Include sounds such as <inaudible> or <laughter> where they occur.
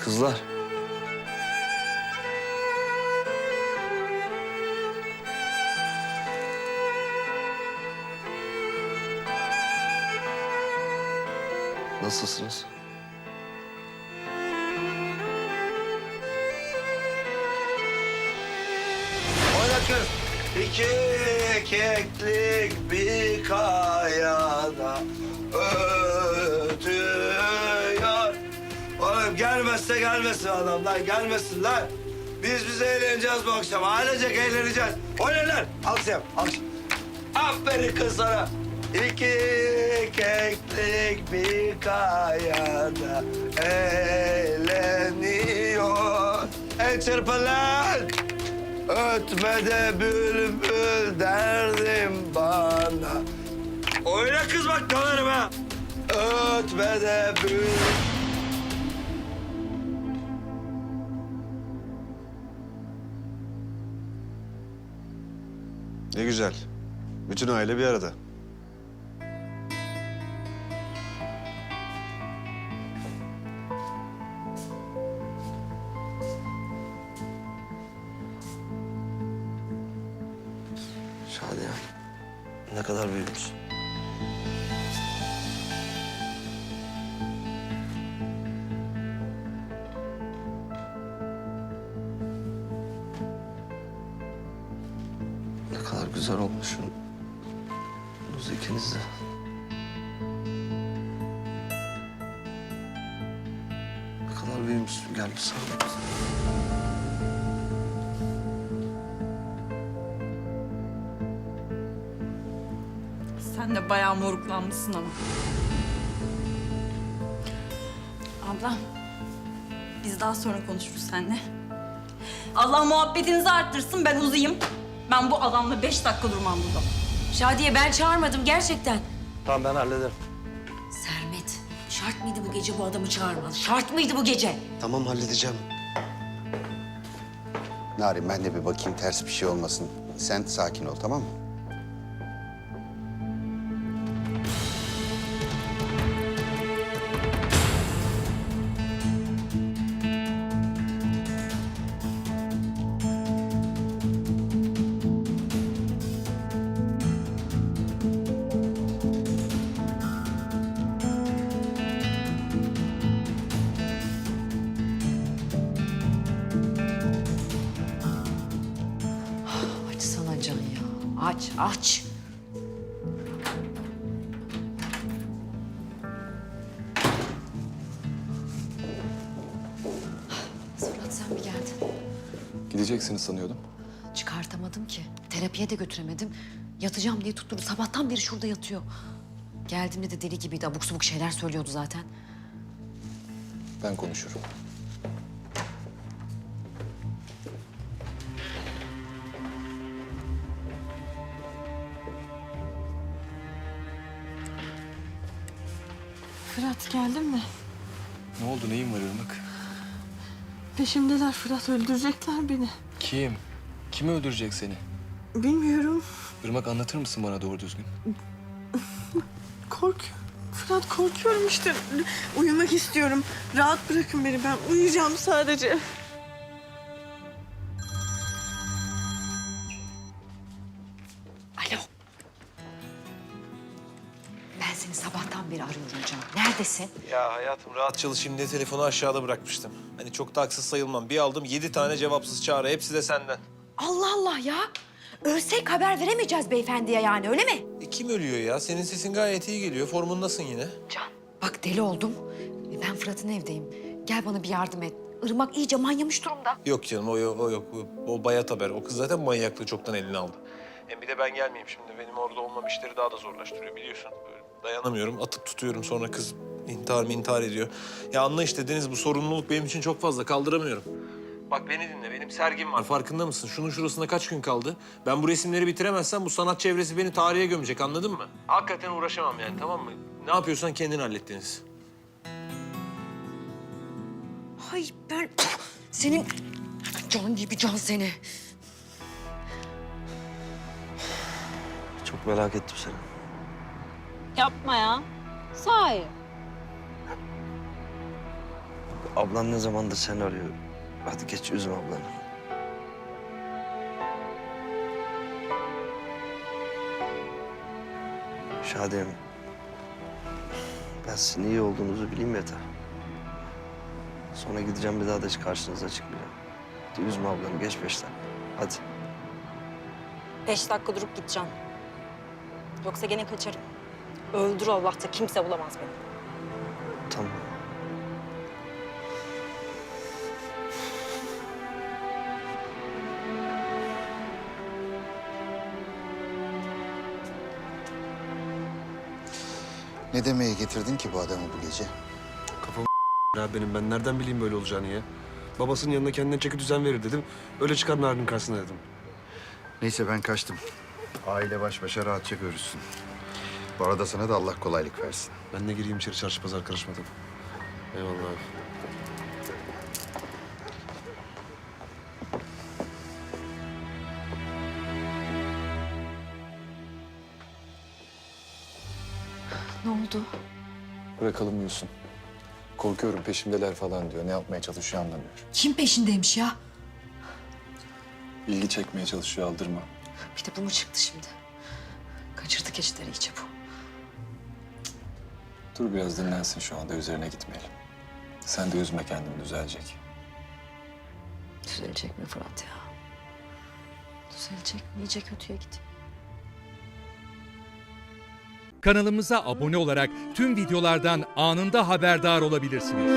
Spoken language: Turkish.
Kızlar. Nasılsınız? Oyna kız. İki keklik gelmesin adamlar, gelmesinler. Biz bize eğleneceğiz bu akşam. Ailecek eğleneceğiz. Oyna lan. Al sen, al. Aferin kız sana. İki keklik bir kayada eğleniyor. El çırpın lan. Ötmede bülbül derdim bana. Oyna kız bak dalarım ha. Ötmede bülbül. Ne güzel. Bütün aile bir arada. Şadiye. Ne kadar büyümüş. Kadar güzel olmuşsun. Biz ikiniz de. Ne kadar büyümüşsün. Gel bir sarıl. Sen de bayağı moruklanmışsın ama. Abla, biz daha sonra konuşuruz seninle. Allah muhabbetinizi arttırsın, ben uzayayım. Ben bu adamla beş dakika durmam burada. Şadiye ben çağırmadım gerçekten. Tamam ben hallederim. Sermet, şart mıydı bu gece bu adamı çağırman? Şart mıydı bu gece? Tamam halledeceğim. Narin ben de bir bakayım ters bir şey olmasın. Sen sakin ol tamam mı? Aç, aç. Fırat sen mi geldin? Gideceksiniz sanıyordum. Çıkartamadım ki. Terapiye de götüremedim. Yatacağım diye tutturdu. Sabahtan beri şurada yatıyor. Geldiğimde de deli gibiydi. Abuk subuk şeyler söylüyordu zaten. Ben konuşurum. Fırat geldin mi? Ne oldu? Neyin var Irmak? Peşimdeler Fırat öldürecekler beni. Kim? Kim öldürecek seni? Bilmiyorum. Irmak anlatır mısın bana doğru düzgün? <laughs> Kork. Fırat korkuyorum işte. Uyumak istiyorum. Rahat bırakın beni ben uyuyacağım sadece. Seni sabahtan beri arıyorum Can. Neredesin? Ya hayatım rahat çalışayım diye telefonu aşağıda bırakmıştım. Hani çok da haksız sayılmam. Bir aldım yedi tane cevapsız çağrı. Hepsi de senden. Allah Allah ya. Ölsek haber veremeyeceğiz beyefendiye yani öyle mi? E, kim ölüyor ya? Senin sesin gayet iyi geliyor. Formundasın yine. Can. Bak deli oldum. E, Ben Fırat'ın evdeyim. Gel bana bir yardım et. Irmak iyice manyamış durumda. Yok canım o yok. O, yok. O, o bayat haber. O kız zaten manyaklığı çoktan eline aldı. Hem bir de ben gelmeyeyim şimdi. Benim orada olmam işleri daha da zorlaştırıyor biliyorsun. Dayanamıyorum. Atıp tutuyorum. Sonra kız intihar mı intihar ediyor. Ya anla işte Deniz bu sorumluluk benim için çok fazla. Kaldıramıyorum. Bak beni dinle. Benim sergim var. Farkında mısın? Şunun şurasında kaç gün kaldı? Ben bu resimleri bitiremezsem bu sanat çevresi beni tarihe gömecek. Anladın mı? Hakikaten uğraşamam yani tamam mı? Ne yapıyorsan kendin hallet Deniz. Hay ben senin can gibi can seni. Çok merak ettim seni. Yapma ya. Sahi. Ablan ne zamandır seni arıyor. Hadi geç üzme ablanı. Şadem. Ben sizin iyi olduğunuzu bileyim yeter. Sonra gideceğim bir daha da hiç karşınıza çıkmayacağım. Hadi üzme ablanı geç beş dakika. Hadi. Beş dakika durup gideceğim. Yoksa gene kaçarım. Öldür Allah'ta kimse bulamaz beni. Tamam. Ne demeye getirdin ki bu adamı bu gece? Ya benim ben nereden bileyim böyle olacağını ya? Babasının yanına kendine çeki düzen verir dedim. Öyle çıkar Narin'in karşısına dedim. Neyse ben kaçtım. Aile baş başa rahatça görüşsün. Bu arada sana da Allah kolaylık versin. Ben de gireyim içeri çarşı pazar karışmadım. Eyvallah abi. Ne oldu? Bırakalım uyusun. Korkuyorum peşimdeler falan diyor. Ne yapmaya çalışıyor anlamıyorum. Kim peşindeymiş ya? İlgi çekmeye çalışıyor aldırma. Bir de bu mu çıktı şimdi? Kaçırdı keçileri iyice bu. Dur biraz dinlensin şu anda üzerine gitmeyelim. Sen de üzme kendini düzelecek. Düzelecek mi Fırat ya? Düzelecek mi? İyice kötüye gidiyor. Kanalımıza abone olarak tüm videolardan anında haberdar olabilirsiniz.